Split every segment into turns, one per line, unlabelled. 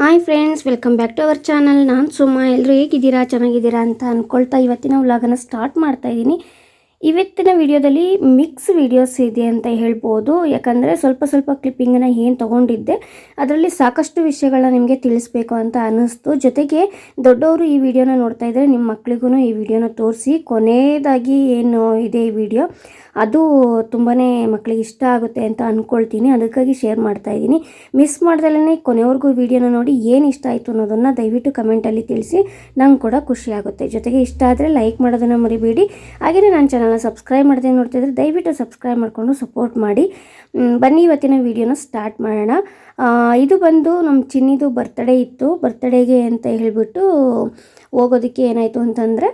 Hi friends welcome back to our channel ನಾನು ಸುಮ್ಮ ಎಲ್ಲರೂ ಹೇಗಿದ್ದೀರಾ? ಚೆನ್ನಾಗಿದ್ದೀರಾ ಅಂತ ಅಂದ್ಕೊಳ್ತಾ ಇವತ್ತಿನ ವ್ಲಾಗನ್ನು ಸ್ಟಾರ್ಟ್ ಮಾಡ್ತಾ ಇದ್ದೀನಿ. ಇವತ್ತಿನ ವಿಡಿಯೋದಲ್ಲಿ ಮಿಕ್ಸ್ ವಿಡಿಯೋಸ್ ಇದೆ ಅಂತ ಹೇಳ್ಬೋದು. ಯಾಕಂದರೆ ಸ್ವಲ್ಪ ಸ್ವಲ್ಪ ಕ್ಲಿಪ್ಪಿಂಗನ್ನ ಏನು ತೊಗೊಂಡಿದ್ದೆ, ಅದರಲ್ಲಿ ಸಾಕಷ್ಟು ವಿಷಯಗಳನ್ನ ನಿಮಗೆ ತಿಳಿಸ್ಬೇಕು ಅಂತ ಅನ್ನಿಸ್ತು. ಜೊತೆಗೆ ದೊಡ್ಡವರು ಈ ವಿಡಿಯೋನ ನೋಡ್ತಾ ಇದ್ದರೆ ನಿಮ್ಮ ಮಕ್ಳಿಗೂ ಈ ವಿಡಿಯೋನ ತೋರಿಸಿ. ಕೊನೆಯದಾಗಿ ಏನು ಇದೆ ಈ ವಿಡಿಯೋ, ಅದು ತುಂಬಾ ಮಕ್ಕಳಿಗೆ ಇಷ್ಟ ಆಗುತ್ತೆ ಅಂತ ಅಂದ್ಕೊಳ್ತೀನಿ ಅದಕ್ಕಾಗಿ ಶೇರ್ ಮಾಡ್ತಾ ಇದ್ದೀನಿ. ಮಿಸ್ ಮಾಡ್ದಲೇ ಕೊನೆವರೆಗೂ ವಿಡಿಯೋನ ನೋಡಿ ಏನು ಇಷ್ಟ ಆಯಿತು ಅನ್ನೋದನ್ನು ದಯವಿಟ್ಟು ಕಮೆಂಟಲ್ಲಿ ತಿಳಿಸಿ. ನಂಗೆ ಕೂಡ ಖುಷಿಯಾಗುತ್ತೆ ಜೊತೆಗೆ ಇಷ್ಟ ಆದರೆ ಲೈಕ್ ಮಾಡೋದನ್ನು ಮರಿಬೇಡಿ. ಹಾಗೆಯೇ ನನ್ನ ಚಾನಲ್ನ ಸಬ್ಸ್ಕ್ರೈಬ್ ಮಾಡದೆ ನೋಡ್ತಿದ್ರೆ ದಯವಿಟ್ಟು ಸಬ್ಸ್ಕ್ರೈಬ್ ಮಾಡಿಕೊಂಡು ಸಪೋರ್ಟ್ ಮಾಡಿ. ಬನ್ನಿ ಇವತ್ತಿನ ವಿಡಿಯೋನ ಸ್ಟಾರ್ಟ್ ಮಾಡೋಣ. ಇದು ಬಂದು ನಮ್ಮ ಚಿನ್ನಿದು ಬರ್ತ್ಡೇ ಇತ್ತು. ಬರ್ತ್ಡೇಗೆ ಅಂತ ಹೇಳಿಬಿಟ್ಟು ಹೋಗೋದಕ್ಕೆ ಏನಾಯಿತು ಅಂತಂದರೆ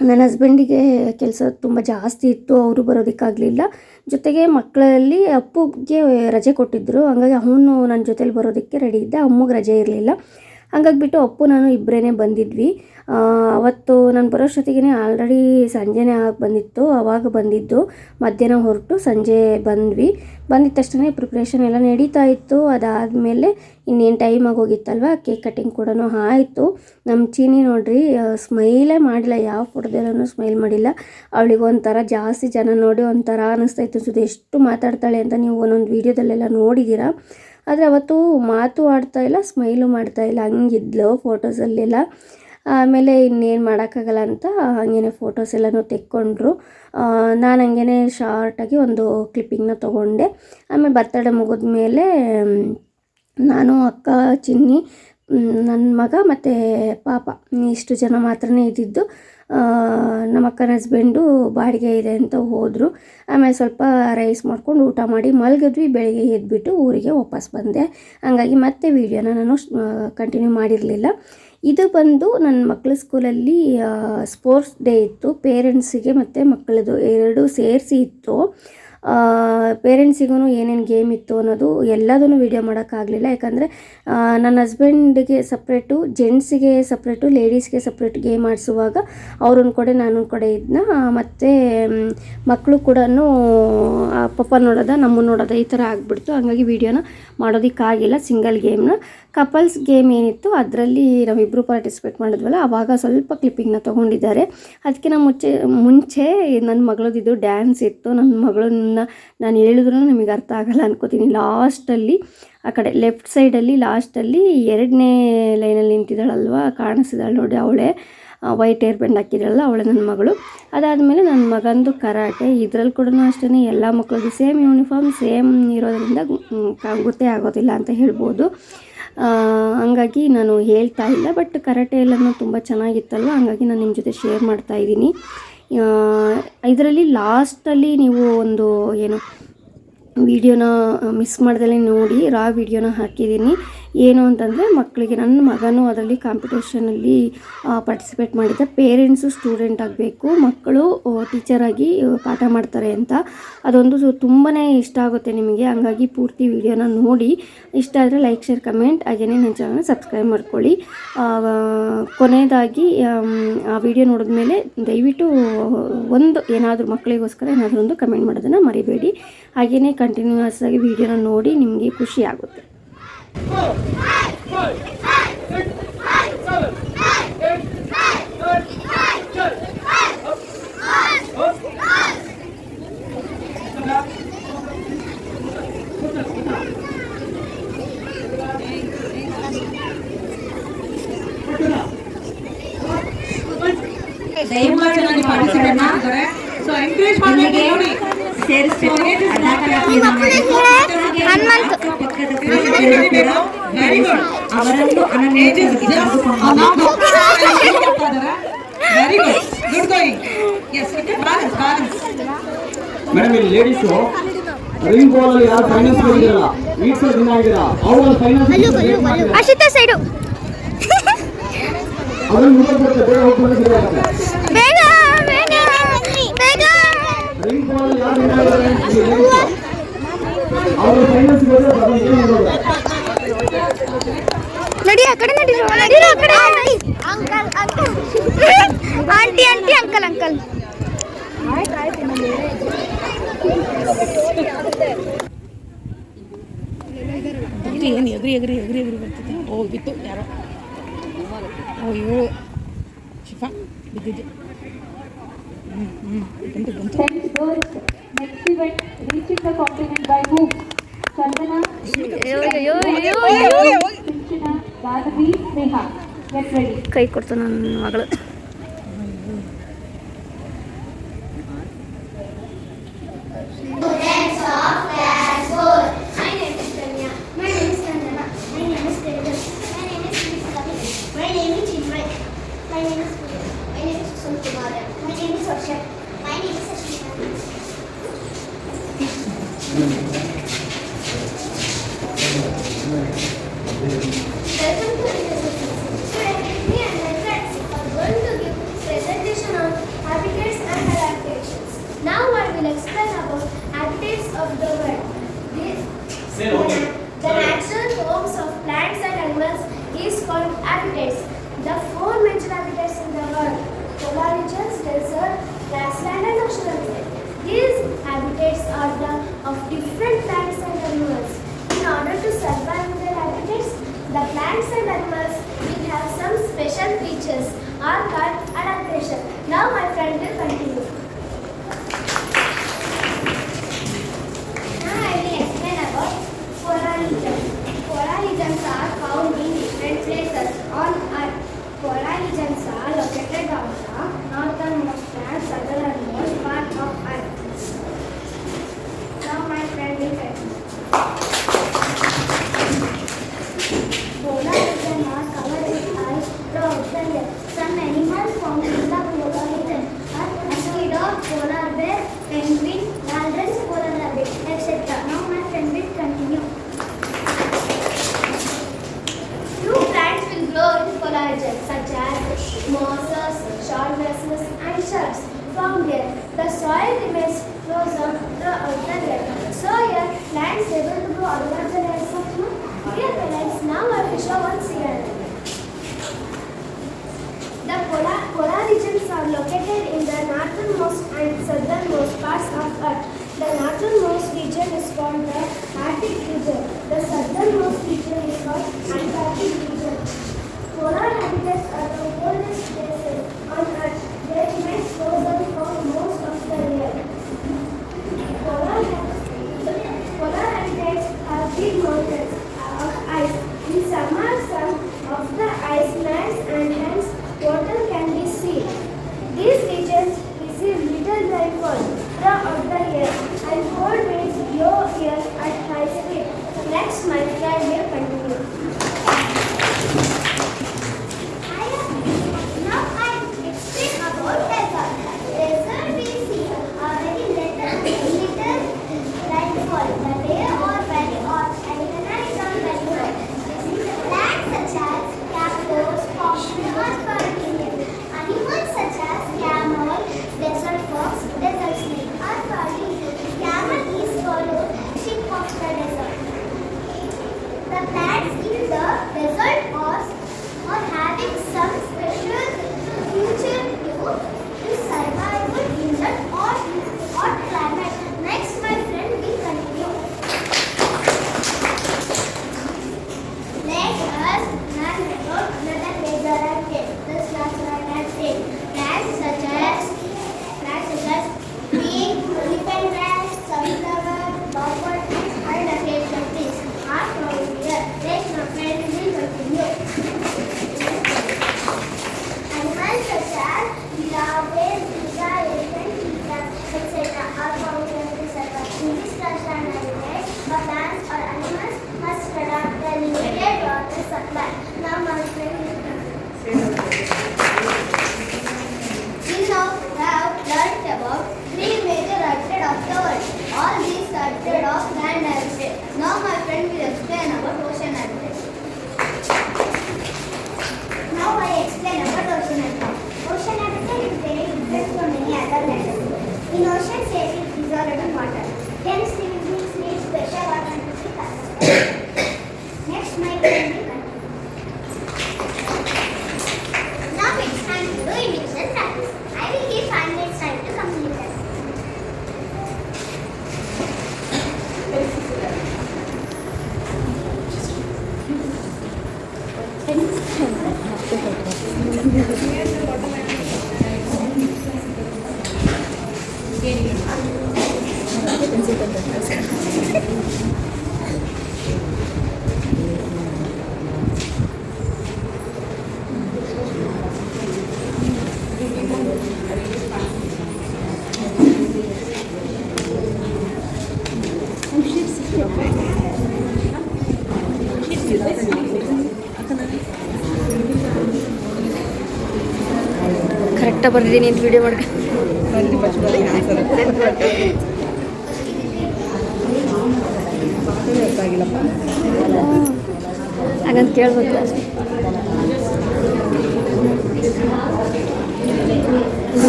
ನನ್ನ ಹಸ್ಬೆಂಡಿಗೆ ಕೆಲಸ ತುಂಬ ಜಾಸ್ತಿ ಇತ್ತು. ಅವರು ಬರೋದಕ್ಕಾಗಲಿಲ್ಲ. ಜೊತೆಗೆ ಮಕ್ಕಳಲ್ಲಿ ಅಪ್ಪುಗೆ ರಜೆ ಕೊಟ್ಟಿದ್ದರು ಹಂಗಾಗಿ ಅವನು ನನ್ನ ಜೊತೇಲಿ ಬರೋದಕ್ಕೆ ರೆಡಿ ಇದ್ದೆ. ಅಮ್ಮಗೆ ರಜೆ ಇರಲಿಲ್ಲ. ಹಂಗಾಗ್ಬಿಟ್ಟು ಅಪ್ಪು, ನಾನು ಇಬ್ಬರೇ ಬಂದಿದ್ವಿ. ಅವತ್ತು ನಾನು ಬರೋಷ್ಟೊತ್ತಿಗೆ ಆಲ್ರೆಡಿ ಸಂಜೆನೇ ಆಗಿ ಬಂದಿತ್ತು ಆವಾಗ ಬಂದಿದ್ದು. ಮಧ್ಯಾಹ್ನ ಹೊರಟು ಸಂಜೆ ಬಂದ್ವಿ. ಬಂದಿದ ತಕ್ಷಣ ಪ್ರಿಪ್ರೇಷನ್ ಎಲ್ಲ ನಡೀತಾ ಇತ್ತು. ಅದಾದಮೇಲೆ ಇನ್ನೇನು ಟೈಮ್ ಆಗೋಗಿತ್ತಲ್ವ ಕೇಕ್ ಕಟ್ಟಿಂಗ್ ಕೂಡ ಆಯಿತು. ನಮ್ಮ ಚೀನಿ ನೋಡ್ರಿ ಸ್ಮೈಲೇ ಮಾಡಿಲ್ಲ, ಯಾವ ಫೋಟೋದಲ್ಲೂ ಸ್ಮೈಲ್ ಮಾಡಿಲ್ಲ. ಅವಳಿಗೆ ಒಂಥರ ಜಾಸ್ತಿ ಜನ ನೋಡಿ ಒಂಥರ ಅನ್ನಿಸ್ತಾ ಇತ್ತು ಸುದ್ದಿ ಎಷ್ಟು ಮಾತಾಡ್ತಾಳೆ ಅಂತ ನೀವು ಒಂದೊಂದು ವೀಡಿಯೋದಲ್ಲೆಲ್ಲ ನೋಡಿದ್ದೀರಾ ಆದರೆ ಅವತ್ತು ಮಾತು ಆಡ್ತಾ ಇಲ್ಲ ಸ್ಮೈಲು ಮಾಡ್ತಾ ಇಲ್ಲ. ಹಂಗಿದ್ಲು ಫೋಟೋಸಲ್ಲೆಲ್ಲ ಆಮೇಲೆ ಇನ್ನೇನು ಮಾಡೋಕ್ಕಾಗಲ್ಲ ಅಂತ ಹಂಗೇನೆ ಫೋಟೋಸ್ ಎಲ್ಲನೂ ತೆಕ್ಕೊಂಡ್ರು. ನಾನು ಹಂಗೇನೆ ಶಾರ್ಟಾಗಿ ಒಂದು ಕ್ಲಿಪ್ಪಿಂಗ್ನ ತೊಗೊಂಡೆ. ಆಮೇಲೆ ಬರ್ತಡೇ ಮುಗಿದ್ಮೇಲೆ ನಾನು, ಅಕ್ಕ, ಚಿನ್ನಿ ನನ್ನ ಮಗ ಮತ್ತು ಪಾಪ. ಇಷ್ಟು ಜನ ಮಾತ್ರನೇ ಇದ್ದಿದ್ದು. ನಮ್ಮ ಅಕ್ಕನ ಹಸ್ಬೆಂಡು ಬಾಡಿಗೆ ಇದೆ ಅಂತ ಹೋದರು. ಆಮೇಲೆ ಸ್ವಲ್ಪ ರೈಸ್ ಮಾಡ್ಕೊಂಡು ಊಟ ಮಾಡಿ ಮಲಗಿದ್ವಿ, ಬೆಳಗ್ಗೆ ಎದ್ಬಿಟ್ಟು ಊರಿಗೆ ವಾಪಸ್ ಬಂದೆ. ಹಾಗಾಗಿ ಮತ್ತೆ ವೀಡಿಯೋನ ನಾನು ಕಂಟಿನ್ಯೂ ಮಾಡಿರಲಿಲ್ಲ. ಇದು ಬಂದು ನನ್ನ ಮಕ್ಕಳ ಸ್ಕೂಲಲ್ಲಿ ಸ್ಪೋರ್ಟ್ಸ್ ಡೇ ಇತ್ತು. ಪೇರೆಂಟ್ಸಿಗೆ ಮತ್ತು ಮಕ್ಕಳದು ಎರಡು ಸೇರಿಸಿ ಇತ್ತು. ಪೇರೆಂಟ್ಸಿಗೂ ಏನೇನು ಗೇಮ್ ಇತ್ತು ಅನ್ನೋದು ಎಲ್ಲದನ್ನು ವೀಡಿಯೋ ಮಾಡೋಕ್ಕಾಗಲಿಲ್ಲ ಯಾಕಂದರೆ ನನ್ನ ಹಸ್ಬೆಂಡಿಗೆ ಸಪ್ರೇಟು ಜೆಂಟ್ಸಿಗೆ ಸಪ್ರೇಟು ಲೇಡೀಸ್ಗೆ ಸಪ್ರೇಟ್ ಗೇಮ್ ಆಡಿಸುವಾಗ ಅವ್ರೊಂದು ಕಡೆ ನಾನು ಕಡೆ ಇದನ್ನ ಮತ್ತು ಮಕ್ಕಳು ಕೂಡ ಪಪ್ಪ ನೋಡೋದ ನಮ್ಮ ನೋಡೋದ ಈ ಥರ ಆಗಿಬಿಡ್ತು. ಹಂಗಾಗಿ ವೀಡಿಯೋನ ಮಾಡೋದಕ್ಕಾಗಿಲ್ಲ ಸಿಂಗಲ್ ಗೇಮ್ನ ಕಪಲ್ಸ್ ಗೇಮ್ ಏನಿತ್ತು, ಅದರಲ್ಲಿ ನಾವಿಬ್ಬರು ಪಾರ್ಟಿಸಿಪೇಟ್ ಮಾಡಿದ್ವಲ್ಲ ಆವಾಗ ಸ್ವಲ್ಪ ಕ್ಲಿಪ್ಪಿಂಗ್ನ ತೊಗೊಂಡಿದ್ದಾರೆ. ಅದಕ್ಕಿಂತ ಮುಂಚೆ ಮುಂಚೆ ನನ್ನ ಮಗಳದಿದ್ದು ಡ್ಯಾನ್ಸ್ ಇತ್ತು. ನನ್ನ ಮಗಳನ್ನ ನಾನು ಹೇಳಿದ್ರು ನಿಮಗೆ ಅರ್ಥ ಆಗಲ್ಲ ಅನ್ಕೋತೀನಿ. ಲಾಸ್ಟಲ್ಲಿ, ಆ ಕಡೆ ಲೆಫ್ಟ್ ಸೈಡಲ್ಲಿ, ಲಾಸ್ಟಲ್ಲಿ ಎರಡನೇ ಲೈನಲ್ಲಿ ನಿಂತಿದ್ದಾಳಲ್ವ, ಕಾಣಿಸಿದಾಳೆ ನೋಡಿ ಅವಳೇ. ವೈಟ್ ಏರ್ ಬ್ಯಾಂಡ್ ಹಾಕಿದ್ರಲ್ಲ ಅವಳೆ ನನ್ನ ಮಗಳು. ಅದಾದಮೇಲೆ ನನ್ನ ಮಗಂದು ಕರಾಟೆ. ಇದ್ರಲ್ಲಿ ಕೂಡ ಅಷ್ಟೇ ಎಲ್ಲ ಮಕ್ಕಳಿಗೆ ಸೇಮ್ ಯೂನಿಫಾರ್ಮ್, ಸೇಮ್ ಇರೋದ್ರಿಂದ ಗೊತ್ತೇ ಆಗೋದಿಲ್ಲ ಅಂತ ಹೇಳ್ಬೋದು. ಹಂಗಾಗಿ ನಾನು ಹೇಳ್ತಾ ಇಲ್ಲ. ಬಟ್ ಕರಾಟೆ ಎಲ್ಲನೂ ತುಂಬ ಚೆನ್ನಾಗಿತ್ತಲ್ವ? ಹಂಗಾಗಿ ನಾನು ನಿಮ್ಮ ಜೊತೆ ಶೇರ್ ಮಾಡ್ತಾ ಇದ್ದೀನಿ. ಇದರಲ್ಲಿ ಲಾಸ್ಟಲ್ಲಿ ನೀವು ಒಂದು ಏನು ವಿಡಿಯೋನ ಮಿಸ್ ಮಾಡ್ದಲೇ ನೋಡಿ ರಾ ವಿಡಿಯೋನ ಹಾಕಿದ್ದೀನಿ. ಏನು ಅಂತಂದರೆ ಮಕ್ಕಳಿಗೆ ನನ್ನ ಮಗನೂ ಅದರಲ್ಲಿ ಕಾಂಪಿಟೇಷನಲ್ಲಿ ಪಾರ್ಟಿಸಿಪೇಟ್ ಮಾಡಿದ್ದ ಪೇರೆಂಟ್ಸು ಸ್ಟೂಡೆಂಟ್ ಆಗಬೇಕು. ಮಕ್ಕಳು ಟೀಚರಾಗಿ ಪಾಠ ಮಾಡ್ತಾರೆ ಅಂತ. ಅದೊಂದು ತುಂಬಾ ಇಷ್ಟ ಆಗುತ್ತೆ ನಿಮಗೆ. ಹಂಗಾಗಿ ಪೂರ್ತಿ ವಿಡಿಯೋನ ನೋಡಿ. ಇಷ್ಟ ಆದರೆ ಲೈಕ್ ಶೇರ್ ಕಮೆಂಟ್ ಹಾಗೆಯೇ ನನ್ನ ಚಾನಲ್ನ ಸಬ್ಸ್ಕ್ರೈಬ್ ಮಾಡ್ಕೊಳ್ಳಿ. ಕೊನೆಯದಾಗಿ ಆ ವಿಡಿಯೋ ನೋಡಿದ್ಮೇಲೆ ದಯವಿಟ್ಟು ಒಂದು ಏನಾದರೂ ಮಕ್ಕಳಿಗೋಸ್ಕರ ಏನಾದರೂ ಒಂದು ಕಮೆಂಟ್ ಮಾಡೋದನ್ನು ಮರಿಬೇಡಿ. ಹಾಗೆಯೇ ಕಂಟಿನ್ಯೂಸ್ ಆಗಿ ವಿಡಿಯೋನ ನೋಡಿ ನಿಮಗೆ ಖುಷಿ ಆಗುತ್ತೆ.
ತುಂಬಾ ಚೆನ್ನಾಗಿ ಪಾರ್ಟಿಸಿಪೇಟ್ ಮಾಡಿದ್ದಾರೆ ಸೊ ಎಂಕರೇಜ್ ಮಾಡಬೇಕು ನೋಡಿ ವೆರಿ ಗುಡ್
ಅವರನ್ನು ಅನನ್ಯವಾಗಿ
very good good going yes balance balance
madam ಇಲ್ಲಿ ಲೇಡೀಸು ರಿಂಗ್ ಬಾಲ್ ಅಲ್ಲಿ ಯಾರು ಫೈನಾನ್ಸ್ ಬಂದಿರಲ್ಲ ವೀಕ್ಸ್ ದಿನ ಆಗಿರ ಅವ್ರ ಫೈನಾನ್ಸ್
ಅಶಿತಾ ಸೈಡು
ಅದನ್ನ ಮುಗಿದು ಬರುತ್ತೆ ಬೇಗ ಹೋಗ್ಕೊಂಡು ಸರಿಯಾಗುತ್ತೆ
ಬೇಗ ಬೇಗ ಬೇಗ
ರಿಂಗ್ ಬಾಲ್ ಯಾರು ವಿನ್ ಆಗಿದ್ದಾರೆ ಅವ್ರ ಫೈನಾನ್ಸ್ ಬಂದ್ರೆ
uncle uncle. Aunty aunty uncle uncle.
Agree ಏನು ಎಗ್ರಿ ಎಗ್ರಿ ಎಗ್ರಿ ಎಗ್ರಿ ಬರ್ತಿದೆ. ಓ ಬಿತ್ತು ಯಾರೋ. ಓ ಶಿಫಾ ಬಿದ್ದಿದ್ದು. ಹ್ಞೂ ಹ್ಞೂ ಬಂತು ಬಂತು.
the compliment by
ಕೈ ಕೊಡ್ತ ನನ್ನ ಮಗಳು.
Welcome to. Today, me and my friends are going to give presentation on habitats and adaptations. Now I will explain about habitats of the world. This, the natural homes of plants and animals is called habitats. The four major habitats in the world: polar regions, desert, grassland, and ocean. These habitats are the of different plants and animals. In order to survive in their habitats, the plants and animals will have some special features are called adaptation. Now my friend will continue. Now I will explain about polar regions. Polar regions are found in different places on Earth. Polar regions are located on the northernmost and southernmost part of Earth. Now my friend will continue. Polar regions are covered with ice throughout the year. Some animals found in the polar region are mosquito, polar bear, penguin, walrus, polar rabbit, etc. Now my friend will continue. Few plants will grow in polar regions such as mosses, short grasses and shrubs. Found here, the soil remains frozen throughout the year. So here, plants able to grow other than as of now. Dear parents, now I will show one scenario. The polar, polar regions are located in the northernmost and southernmost parts of Earth. The northernmost region is called the Arctic region. The southernmost region is called Antarctic region. Polar habitats are the coldest In ocean states, it dissolved in water. Hence, the music special water or music Next, my friend will continue. Now it's time to do practice. I will give 5 minutes time to complete this. Thank you.
Twenty ಬರ್ತೀನಿ ಅಂತ video
ಮಾಡ್ಕೊ
ಹಾಗಂತ ಕೇಳ್ಬೇಕು.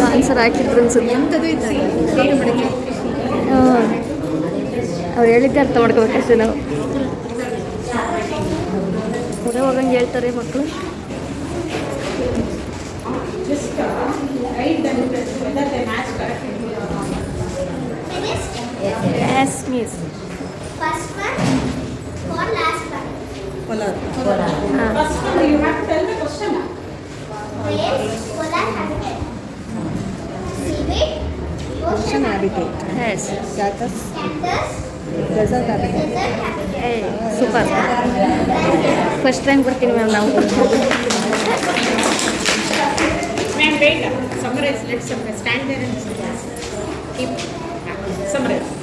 Answer ಹಾಕಿದ್ರು ಅನ್ಸುತ್ತೆ. ಅವ್ರು ಹೇಳಿದ್ದೆ ಅರ್ಥ ಮಾಡ್ಕೋಬೇಕಷ್ಟೇ ನಾವು. ಹೊರ ಹೋಗಂಗೆ ಹೇಳ್ತಾರೆ ಮಕ್ಕಳು
Finished?
Yes miss
First one for last one.
ಹಾಂ
First one, you have to tell the question.
Whales, polar habitat. Seaweed,
ocean
ocean
habitat
yes
cactus
cactus,
desert habitat
desert habitat.
ಏ ಸೂಪರ್ ಫಸ್ಟ್ ರ್ಯಾಂಕ್ ಬರ್ತೀನಿ ma'am ನಾವು
Ma'am, wait, summarize, let's summarize, stand there and summarize. Keep, summarize.